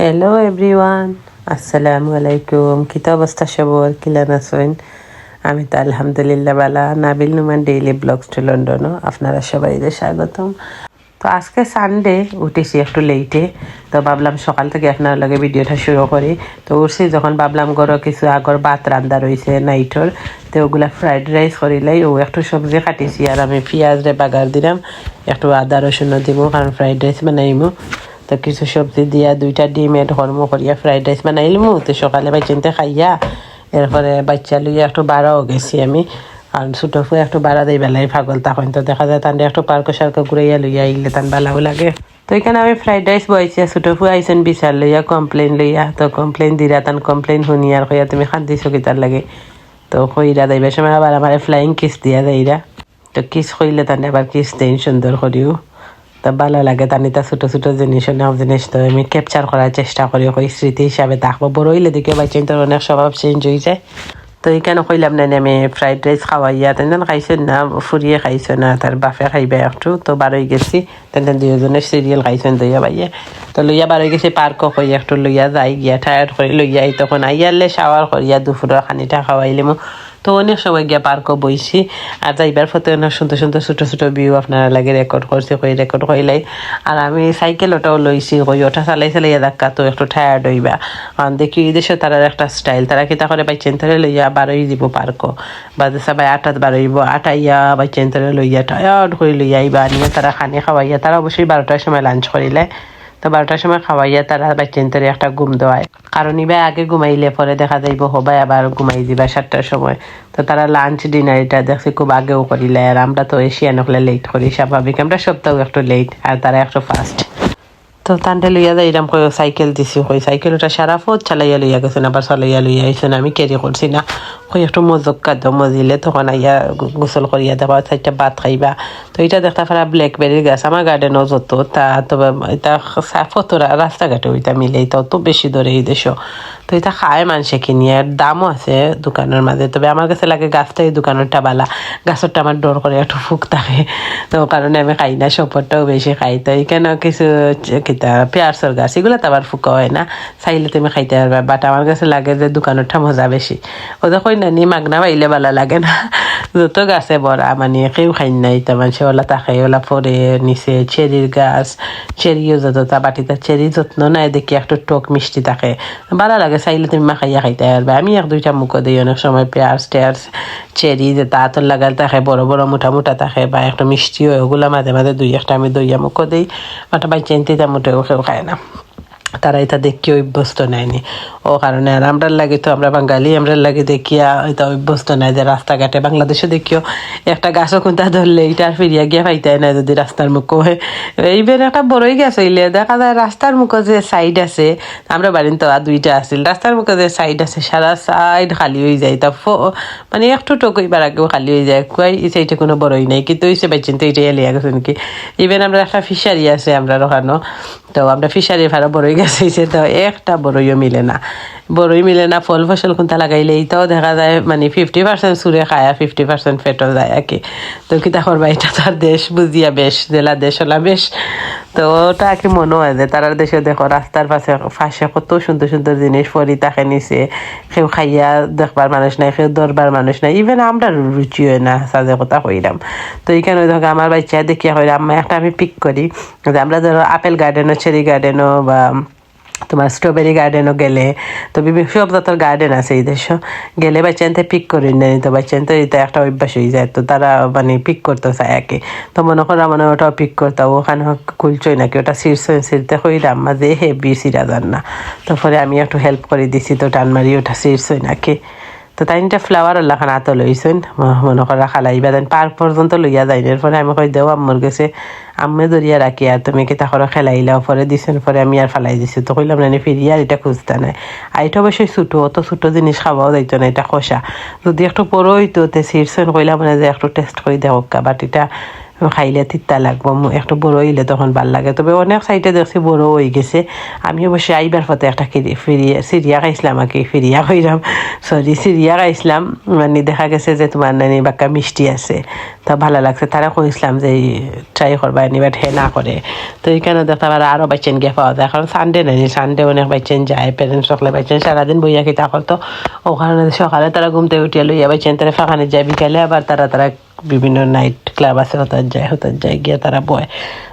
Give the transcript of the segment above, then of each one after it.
Hello everyone আসসালামু আলাইকুম কিতা অবস্থা সবর কিলান আমি তো আলহামদুলিল্লাহ বালা Nabil Numan daily blogs to লন্ডনও আপনারা সবাই স্বাগতম। তো আজকে সানডে উঠেছি একটু লেটে তো ভাবলাম সকাল থেকে আপনার লগে ভিডিওটা শুরু করি। তো উঠছি, যখন ভাবলাম গরো কিছু আগর ভাত রান্দা রয়েছে নাইটর তো ওগুলা ফ্রাইড রাইস করিলাই ও, একটু সবজি কাটিছি। আর আমি পেঁয়াজ রে বাগার দিলাম। একটু আদা রসুন দিব, কারণ ফ্রাইড রাইস বানাইমু। তো কিছু সবজি দিয়া দুইটা ডিম এড হরমো করিয়া ফ্রাইড রাইস বানাইলমু তো সকালে বাইচিনতে খাইয়া, এরপরে বাচ্চা লইয়া একটু বাড়াও গেছি আমি। আর ছোটো ফুয়ে একটু বাড়া দেই বেলায় পাগল তখন তো দেখা যায় তান একটু পার্ক সার্ক ঘুরাইয়া লইয়া আইলে তান ভালো লাগে। তো এখানে আমি ফ্রাইড রাইস বইছি ছোটো ফুয়ে আইসেন বিচার লইয়া কমপ্লেন লইয়া। তো কমপ্লেন দিরা তান কমপ্লেন শুনি আর কইয়া তুমি খান্দিছো কিতার লাগে। তো কইরা দেইবার সময় আবার আমার ফ্লাইং কিস দিয়া দেইরা তো কিস কইলে তান আবার কিস দেন সুন্দর করিও তো ভালো লাগে তানি তা ছোটো ছোটো জিনিস অনেক জিনিস তো আমি ক্যাপচার করার চেষ্টা করি, ওই স্মৃতি হিসাবে থাকব। বড় হইলে দেখে বাচ্চা তো অনেক স্বভাব চেঞ্জ হয়ে যায় তো এইখানে কইলাম না আমি ফ্রাইড রাইস খাওয়াইয়া তেন খাইছেন না, ফুরিয়ে খাইছো না, তার বাপে খাইবে একটু, তো বারোই গেছি। তেন দুজনের সিরিয়াল খাইছেন দইয়া বাইয়া তো লইয়া বারোই গেছি পার্ক কই একটু লইয়া যাই, গিয়া টায়ার্ড করে, লইয়া তখন আইয়ালে শাওয়ার করিয়া দুপুরের খানিটা খাওয়াইলে তো অনেক সময় গিয়া পার্কও বইছি। আর যাইবার ফতে অনেক সুন্দর সুন্দর ছোটো ছোটো ভিউ আপনারা লাগে রেকর্ড করছি, কই রেকর্ড কইলাই। আর আমি সাইকেল ওটাও লইছি, কই ওটা চালাই চালাই দেখা তো একটু টায়ার্ড হইবা। কারণ দেখি এই দেশে তারা একটা স্টাইল তারা কিতা করে বাইচেন তারা লইয়া বারোই দিব পার্কও? বা সবাই আটাত বারোইব আটাইয়া বাইচেন তারা লইয়া টায়ার্ড করে লইয়া আইবা, নিয়ে তারা খানি খাওয়াইয়া, তারা অবশ্যই বারোটার সময় লাঞ্চ করিলে। তো বারোটার সময় খাওয়াইয়া তারা বাচ্চেন তারা একটা ঘুম দেওয়ায়। কারণ ইবা আগে ঘুমাইলে পরে দেখা যাইব হবাই আবার ঘুমাই দিবা সাতটার সময়। তো তারা লাঞ্চ ডিনার এটা দেখছি খুব আগেও করিলে আর আমরা তো এশিয়ান হলে লেট করি, স্বাভাবিক। আমরা সপ্তাহ একটু লেট আর তারা একটু ফাস্ট তো তান্ডে লইয়া যাই কই সাইকেল দিছি কই। সাইকেল ওটা সারা ফোট চালাইয়া লইয়া গেছেন, আবার চালাইয়া লইয়া আইসেন আমি ক্যারি করছি না। একটু মজক কাদ মজিলে তখন আইয়া গোসল করিয়া দেবা চারটা ভাত খাইবা। তো এটা দেখতে পারা ব্ল্যাকবেরির গাছ আমার গার্ডেনও যত তা তবে এটা ফতোরা রাস্তাঘাটে ওইটা মিলে এটা তো বেশি ধরে এই দেশ তো এটা খায় মানুষে কিনিয়ে আর দামও আছে দোকানের মাঝে তবে আমার কাছে লাগে গাছটা এই দোকানেরটা বালা গাছরটা আমার ডর করে একটু ফুক থাকে। তো কারণে আমি খাই না সপরটাও বেশি খাই। তো এখানে কিছু কিতা পেঁয়াজের গাছ এগুলো তো আবার ফুকা হয় না। চাইলে তুমি খাইতে পারবা বাট আমার কাছে লাগে যে দোকানেরটা মজা বেশি ওদের কই না নি মাগনা পাইলে ভালো লাগে না। যত গাছে বড়া মানে কেউ খাই নাই, তা মানুষে ওলা তাকে ওলা পরে নিচে চেরির গাছ, চেরিও যত তা বাটিতে চেরি যত্ন নাই দেখি একটু টক মিষ্টি থাকে। ভালো লাগে, চাইলে তুমি মাখাইয়া খাইতে পারবে। আমি এক দুইটা মুখো দিই, অনেক সময় পেঁয়াজ টেয়াজ, চেরি যে তাঁতর লাগাল থাকে বড় বড় মোটা মোটা থাকে বা একটা মিষ্টি হয় ওগুলো মাঝে মাঝে দুই একটা আমি দইয়া মুখো দিই। বাটা বাই চেনতে মোটেও কেউ খায় না। তারা এটা দেখি অভ্যস্ত নেয়নি। ও কারণে আর আমরা লাগে তো, আমরা বাঙালি আমরা লাগে দেখিয়া এটা অভ্যস্ত নাই যে রাস্তাঘাটে বাংলাদেশে দেখিও, একটা গাছও কোনটা ধরলে এটা ফিরিয়া গিয়া পাইতাই না যদি রাস্তার মুখ হয়। এইবার একটা বড়ই গাছ হইলে, দেখা যায় রাস্তার মুখে যে সাইড আছে, আমরা বাড়ির তো আর দুইটা আছিল রাস্তার মুখে যে সাইড আছে, সারা সাইড খালি হয়ে যায়, তা মানে একটু টকইবার আগেও খালি হয়ে যায় কুয়াই সেইটা কোনো বড়ই নাই, কিন্তু হয়েছে পাইছেন তো এটা এলিয়া গেছে নাকি। ইভেন আমরা একটা ফিশারি আছে আমরা ওখানো তো আমরা ফিশারি ভাড়া বড়ই গাছ তো একটা বড়ইও মিলে না। বড়ই মিলে না, ফল ফসল কোনটা লাগাইলে এইটাও দেখা যায় মানে ফিফটি পার্সেন্ট সুরে খায় ফিফটি পার্সেন্ট ফেটও যায় আর কি তো কিতা করবা, এটা তার দেশ বুঝিয়া বেশ, জেলা দেশ হলা বেশ। তো ওটা আর কি মনে হয় যে তারার দেশে দেখো, রাস্তার পাশে পাশে কত সুন্দর সুন্দর জিনিস ফরি তাকে নিছে। কেউ খাইয়া দেখবার মানুষ নাই কেউ ধরবার মানুষ নাই। ইভেন আমরা রুচি হয় না, সাজে কথা কইরাম। তো এইখানে দেখো আমার বাচ্চা দেখিয়া কইরাম একটা আমি পিক করি। যে আমরা ধরো, আপেল গার্ডেনও চেরি গার্ডেনও বা তোমার স্ট্রবেরি গার্ডেনও গেলে, তো বিভিন্ন সব জাতের গার্ডেন আছে এই দেশ। গেলে বাচ্চানতে পিক করে নেই তো বাচ্চানতে এটা একটা অভ্যাস হয়ে যায়, তো তারা মানে পিক করতে চায় একে। তো মনে করো মানে ওটাও পিক করতে ওখানে কুলচই নাকি, ওটা শীর্ষ সিরতে হইলাম, মাঝে হেভি সিরা যান না। তারপরে আমি একটু হেল্প করে দিছি, তো টান মারি ওটা শীর্ষই নাকি। তো তাইনটা ফ্লাওয়ার আল্লাহ খান আতো লইছেন মনে করা খালাইবা দেন, পার্ক পর্যন্ত লইয়া যাই এরপরে আমি কই দেও, আম্মুর গেছে আম্মে ধরিয়া রাখি, আর তুমি কি খেলাই খেলাইলাও? পরে দিছেন, পরে আমি আর ফেলাই দিছি। তো কইলাম না ফিরিয়ে আর এটা খুঁজতে নাই। আর এটা অবশ্যই ছুটো, অত ছুটো জিনিস খাওয়াও যাইতো না, এটা খসা। যদি একটু পরে হইতো তে সিরসেন কইলাম মানে যে একটু টেস্ট করে দেখো বাট এটা খাইলে তিতা লাগবো একটু বড় হইলে তখন ভালো লাগে। তবে অনেক সাইডে দেখছি বড় হয়ে গেছে। আমি অবশ্যই আইবার পথে একটা ফিরিয়া সিরিয়া খাইছিলাম আর কি ফিরিয়া খাইলাম সরি সিরিয়া খাইছিলাম। মানে দেখা গেছে যে তোমার নানি বাক্কা মিষ্টি আছে। তা ভালো লাগছে। তারা কইসলাম যে ট্রাই করবা নি বাট হে না করে। তো এইখানে দেখতে পারে আরও বাচ্চেন গিয়ে পাওয়া যায়। কারণ সানডে নেই সানডে অনেক বাচ্চেন যায় প্যারেন্টস সকলে বাচ্চেন সারাদিন বইয়া কি তা ওখানে সকালে তারা ঘুমতে উঠিয়ে লইয়া বাচ্চেন তারা ফাঁকানে যায়। বিকালে আবার তারা তারা বিভিন্ন নাইট ক্লাব আছে হতার যায় হতার যায়, গিয়ে তারা বয়।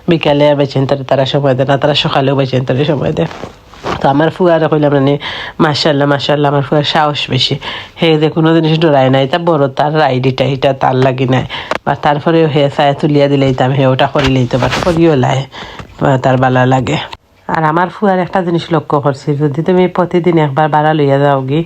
বিকালে আর বেচেন তারা সময় দেয় না, তারা সকালেও বেচেন তারা সময় দেয়। তো আমার ফুয়ারা কইলাম মানে মার্শাল্লাহ মার্শাল্লাহ আমার ফুয়ার সাহস বেশি। হে, যে কোনো জিনিস ডরায় নাই তা বড় তার রাইডিটা এটা তার লাগি নাই। বা তারপরেও হে চায় তুলিয়া দিলেইতাম হে, ওটা করিলেই তো বাট করিও লাই তার বালা লাগে। আর আমার ফুয়ার একটা জিনিস লক্ষ্য করছি, যদি তুমি প্রতিদিন একবার বাড়া লইয়া যাও গি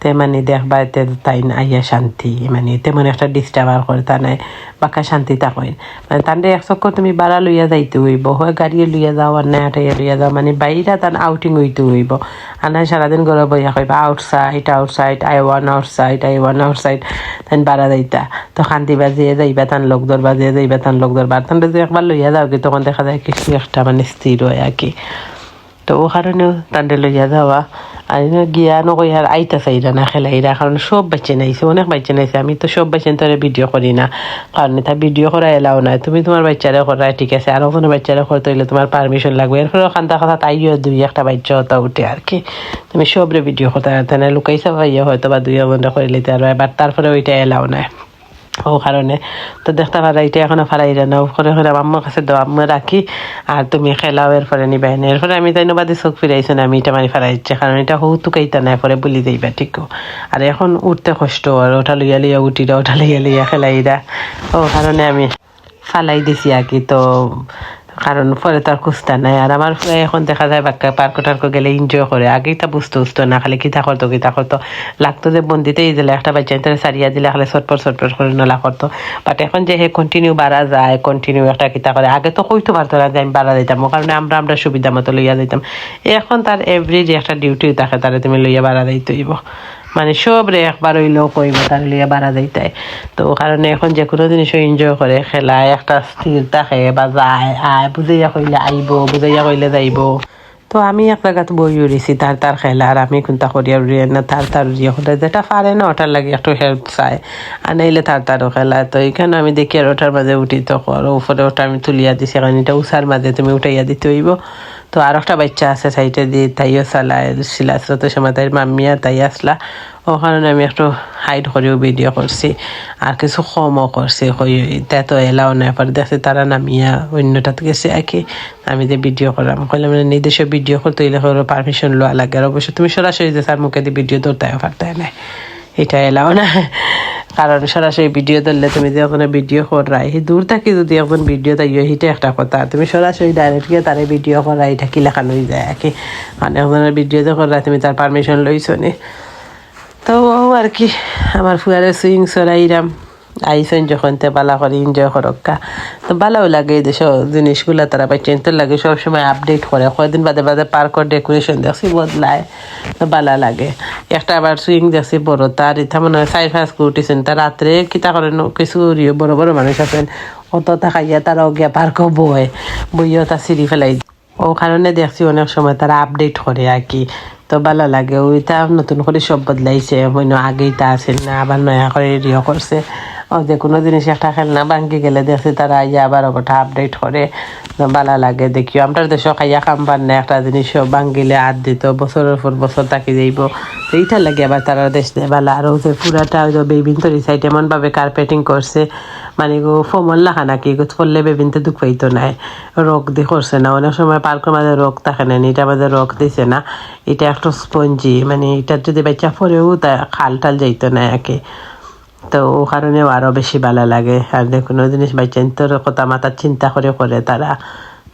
তে মানে দেখবা এতে তাই না, আইয়া শান্তি মানে তেমন একটা ডিস্টার্ব আর করে, তা নাই, বাকা শান্তি থাকেন মানে তান্ডে এক চক্কর তুমি বাড়া লইয়া যাইতে হইব, হয় গাড়ি লইয়া যাও আর না হাঁটাইয়া লইয়া যাও মানে বাইরা তান আউটিং হইতে হইব। আর নাই সারাদিন ঘরে বইয়া কইবা outside outside I want outside I want outside তান বাড়া যাইতা। তো শান্তি বাজিয়ে যাইবা, তান লোক দর বাজিয়ে যাইবা, তান লোক দর বার তান যদি একবার লইয়া যাও কি তখন দেখা যায় কিছু একটা মানে স্থির হয় আর কি তো ও কারণেও তান্ডে লইয়া যাওয়া। গিয়া নকই আর আইতা চাইরা না খেলাইরা কারণ সব বাচ্চা নাইছে, অনেক বাচ্চা নাইছে। আমি তো সব বাচ্চা তোরে ভিডিও করি না কারণ এটা ভিডিও করা এলাও নাই। তুমি তোমার বাচ্চারা করা ঠিক আছে। আরও কোনো বাচ্চারা করতে হইলে তোমার পারমিশন লাগবে। এরপরে খান্তা কথা তাইও দুই একটা বাচ্চা হতা উঠে আর কি। তুমি সবরে ভিডিও করতে না লুকাইছা পাইয়া হয়তো বা দুই ঘণ্টা করে লিতে এবার তারপরে ওইটা এলাও নাই। ও কারণে তো দেখতে পারা এটা এখনও ফালাই না করে করে আম্মার কাছে দাও আম্মা রাখি আর তুমি খেলাও এরপরে নিবাই না। এরপরে আমি তাই নবাদি চোখ ফিরাইছো না, আমি এটা মারি দিচ্ছি কারণ এটা হৌ তুকাইতা না এরপরে বলি যাইবা, ঠিক আর এখন উঠতে কষ্ট আর ওটা লইয়া লইয়া উঠিরা ওটা লইয়া লইয়া খেলাইরা ও কারণে আমি ফালাই দিছি আর কি তো কারণ পরে তার খুঁজতা নাই। আর আমার এখন দেখা যায় বাক্কা পার্ক টার্ক গেলে এনজয় করে। আগেই তা বুঝতে বুঝতো না, খালি কিতা করতো কিতা করতো। লাগতো যে বন্দিতেই দিলে, একটা বাচ্চা তারা সারিয়া দিলে খালি চটপট চটপট করে নলা করতো। বাট এখন যে হে কন্টিনিউ বাড়া যায় কন্টিনিউ একটা কিতা করে আগে তো কইতে পারতো না যে আমি বাড়া দিতাম। ও কারণে আমরা আমরা সুবিধা মতো লইয়া দিতাম। এখন তার এভরি যে একটা ডিউটি থাকে তারা তুমি লইয়া বাড়া দিতেইব মানে সব রে একবার হইলেও কইব তার লিয়ে বাড়া যাইতাই তো কারণে এখন যে কোনো জিনিস এনজয় করে, খেলায় একটা স্থির থাকে বা যায়, আয়, বুঝাইয়া কইলে আইব, বুঝাইয়া কইলে যাইব। তো আমি এক জায়গাতে বই উড়িছি তার তার খেলা, আর আমি কোনটা করিয়া উড়িয়ে না, তার তার উড়িয়ে হলে যেটা পারে না, ওটার লাগে একটু হেল্প চায় আর নাইলে তার তারও খেলা। তো এখানে আমি দেখি আর ওটার মাঝে উঠি তো করো উপরে ওটা আমি তুলিয়া দিছি কারণ এটা উষার মাঝে তুমি উঠাইয়া দিতে হইব তো আর একটা বাচ্চা আছে সাইডে দিয়ে তাইও চালায় তো সময় তাই মাম্মিয়া তাই আসলা ও কারণে আমি একটু হাইট করেও ভিডিও করছি আর কিছু কমও করছি তা তো এলাও নাই পরে দেখছি তারা নামিয়া অন্যটাতে গেছে কি আমি যে ভিডিও করলাম কইলাম মানে নিজস্ব ভিডিও করতে হইলে পারমিশন লওয়া লাগে আর অবশ্য তুমি সরাসরি যে স্যার মুখে দিয়ে ভিডিও ধরতে পারতে নাই। এটা এলাও না কারণ সরাসরি ভিডিও ধরলে তুমি যে ওখানে ভিডিও করাই দূর থাকি যদি এখন ভিডিও তাই সেইটা একটা কথা। তুমি সরাসরি ডাইরেক্ট গিয়ে তারে ভিডিও করাই এটা কি লেখা লই যায় আর কি মানে ওখানে ভিডিও যে করাই তুমি তার পারমিশন লইছো নি তো ও আর কি, আমার ফুয়ারে সুইং সরাইরাম আইসেন যখন তে বালা করে এনজয় করক্কা তো ভালোও লাগে দেশ জিনিসগুলো তারা পাইছেন তো লাগে সবসময় আপডেট করে কয়দিন বাদে বাদে পার্কর ডেকোরেশন দেখছি বদলায় তো ভালো লাগে। একটা আবার সুইং দেখছি, বড় তার, ইথা মনে হয় সাইড ফাঁস উঠেছেন তার রাত্রে কিতা করে কিছু বড় বড় মানুষ আছেন অত থাকাইয়া তারাও গিয়া পার্কও বয় বইও তা সিঁড়ি ফেলাই ও কারণে দেখছি অনেক সময় তারা আপডেট করে আর কি তো ভালো লাগে। ওইটা নতুন করে সব বদলাইছে। মনে আগেই তা আছে না, আবার নয়া করে রিও করছে। ও যে কোনো জিনিস একটা খেলনা ভাঙ্গি গেলে দেখছি তারা ইয়া আবার ওটা আপডেট করে। ভালো লাগে, দেখিও। আমরা দেশ খাইয়া খাম পার না, একটা জিনিস ভাঙ্গিলে হাত দিত, বছরের পর বছর তাকি যাইব। তো এইটা লাগে আবার তারা দেশ ভালো আরও যে পুরাটা ওই বেবিন তরি সাইড এমনভাবে কার্পেটিং করছে। মানে গো ফমল লাখা নাকি করলে বেবিনতে দুঃখ পাইতো নাই। রোগ দি করছে না, অনেক সময় পার্কের মাঝে রোগ থাকে না এটা আমাদের রোগ দিছে না। এটা একটা স্পঞ্জি মানে এটা যদি বাচ্চা পরেও তা খাল টাল যাইতো না একে। তো ও কারণেও আরও বেশি ভালো লাগে। আর দেখুন কোনো জিনিস বাচ্চা তোর কথা মাথার চিন্তা করে করে তারা।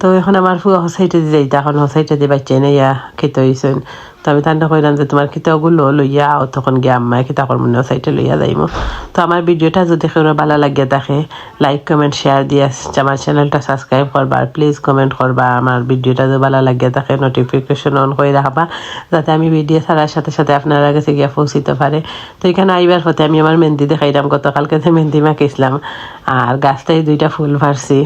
তো এখন আমার ফুয়া হসাইটে দিয়ে যাইতে, এখন হসাইটে দিয়ে বাচ্চা নেইয়া খেতে হয়েছেন তো আমি তান্ডা কইলাম যে তোমার কিতাবগুলো লইয়া আও তখন গিয়ে আম্মায় কিতা কর মনে সাইটে লইয়া যাইমো। তো আমার ভিডিওটা যদি কেউ ভালো লাগিয়ে থাকে লাইক কমেন্ট শেয়ার দিয়ে আমার চ্যানেলটা সাবস্ক্রাইব করবা আর প্লিজ কমেন্ট করবা। আমার ভিডিওটা যদি ভালো লাগিয়ে থাকে নোটিফিকেশন অন করে রাখবা, যাতে আমি ভিডিও ছাড়ার সাথে সাথে আপনারা কাছে গিয়ে পৌঁছিতে পারে। তো এখানে আইবার হতে আমি আমার মেহেন্দি দেখাইলাম গতকালকে যে মেহেন্দি মাখিয়েছিলাম, আর গাছটাই দুইটা ফুল ফারছি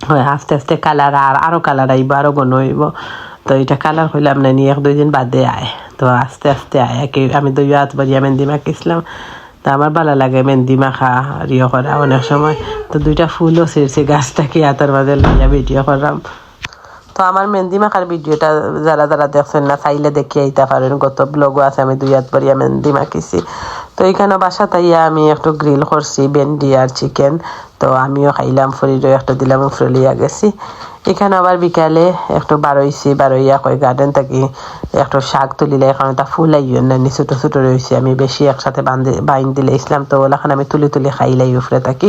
হয় আস্তে আস্তে কালার আর আরও কালার আইব আরও গণ হইব। তো এটা কালার হইলাম না নিয়ে এক দুই দিন বাদে আয়। তো আস্তে আস্তে আয়। একে আমি দুই হাত বাড়িয়া মেহেন্দি মাখিয়েছিলাম তো আমার ভালো লাগে মেহেন্দি মাখা ইয়ে করা অনেক সময়। তো দুইটা ফুলও ছিঁড়ছে গাছটাকে হাতের মাঝে লইয়া ভিডিও করলাম। তো আমার মেহেন্দি মাখার ভিডিওটা যারা যারা দেখছেন না, চাইলে দেখি আইতে পারেন। গত ব্লগও আছে, আমি দুই হাত ভরিয়া মেহেন্দি মাখিছি। তো এইখানে বাসা তাইয়া আমি একটু গ্রিল করছি, ভেন্ডি আর চিকেন তো আমিও খাইলাম ফুরিরও একটু দিলাম ফুরলিয়া গেছি। এখানে আবার বিকালে একটু বারোইছি, বারোইয়া কই গার্ডেন থাকি একটু শাক তুলিলে এখন তা ফুল আইও না ছোটো ছোটো রয়েছে। আমি বেশি একসাথে বান্ধি, বাইন দিলে ইসলাম তো ওলাখান আমি তুলি তুলি খাইলাই উপরে থাকি।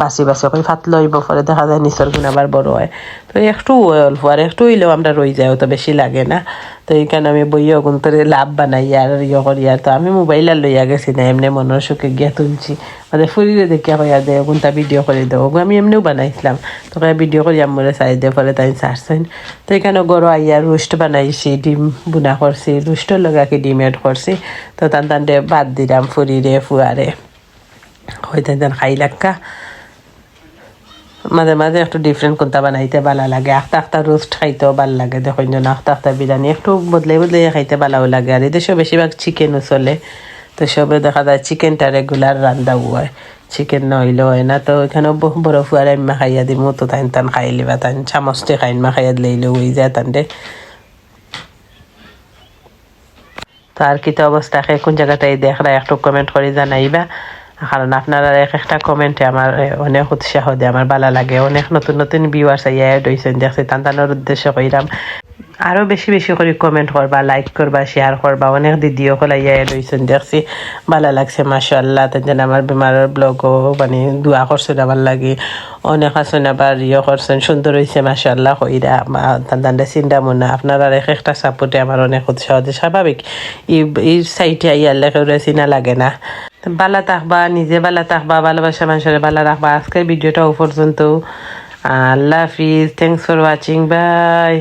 বাসি বাসি কই ফাত লইব, পরে দেখা যায় নিচর গুণ আবার বড় হয়। তো একটু অল্প, আর একটু হইলেও আমরা রই যাই তো বেশি লাগে না। তো এইখানে আমি বইয়া গুণ তোরে লাভ বানাই, আর ইয়ে করি, আর তো আমি মোবাইল আর লইয়া গেছি না, এমনি মনের সুখে গিয়া তুলছি। মানে ফুরিরে দেখিয়া কইয়া দে কোনটা ভিডিও করে দেবো আমি এমনিও বানাইছিলাম। তো কয়ে ভিডিও করি আমরে চাই দে, পরে তাই চারছেন তো এখানে গরু আইয়া রোস্ট বানাইছি, ডিম বুনা করছি রোস্টর লগাকে ডিম এড করছি। তো তান তান বাদ দিলাম ফুরিরে ফুয়ারে হইতে তান খাই লাক্কা মাঝে মাঝে একটু ডিফারেন্ট কোনটা বানাইতে ভালো লাগে আখতা আখতা রোস্ট খাইতেও ভালো লাগে, দেখুন যেন আখতা আখতা বিরিয়ানি একটু বদলাই বদলাই খাইতে ভালো লাগে। আর এদেশে বেশিরভাগ চিকেনও চলে। তো সবে দেখা যায় চিকেনটা রেগুলার রান্না হয়। চিকেন নহইলে হয় না। তো এখানে বড় ফুয়ার আমি খাইয়া দিম তো তাইন তান খাই লিবা তাইন। চামচটে খাইন মা খাইয়া দিলে হয়ে যায় তান্ডে তো আর কিতা অবস্থা? খে কোন জায়গাটাই দেখরা একটু কমেন্ট করে জানাইবা। কারণ আপনারা এক একটা কমেন্টে আমার অনেক উৎসাহ দেয়, আমার ভালো লাগে। অনেক নতুন নতুন ভিউয়ার্স আইয়া দেখছি তান তানোর উদ্দেশ্য কইরাম। আরও বেশি বেশি করে কমেন্ট করবা লাইক করবা শেয়ার করবা। অনেক দিদিও আইয়া অ্যাড দেখছি। ভালো লাগছে মাশাল্লাহ তেন আমার বেমারের ব্লগও মানে দোয়া করছেন আমার লাগে। অনেক আছেন, আবার ইয়ে করছেন, সুন্দর হয়েছে মাশাল্লাহ কইরা। তান্ডে চিন্তা মনে আপনারা এক একটা সাপোর্টে আমার অনেক উৎসাহ স্বাভাবিক। এই সাইটে আইয়ার লেখা চিনা লাগে না। বালা থাকবা, নিজে বালা থাকবা, ভালোবাসা মানুষের বালা রাখবা। আজকের ভিডিওটা পর্যন্ত। আল্লাহ হাফিজ। Thanks for watching bye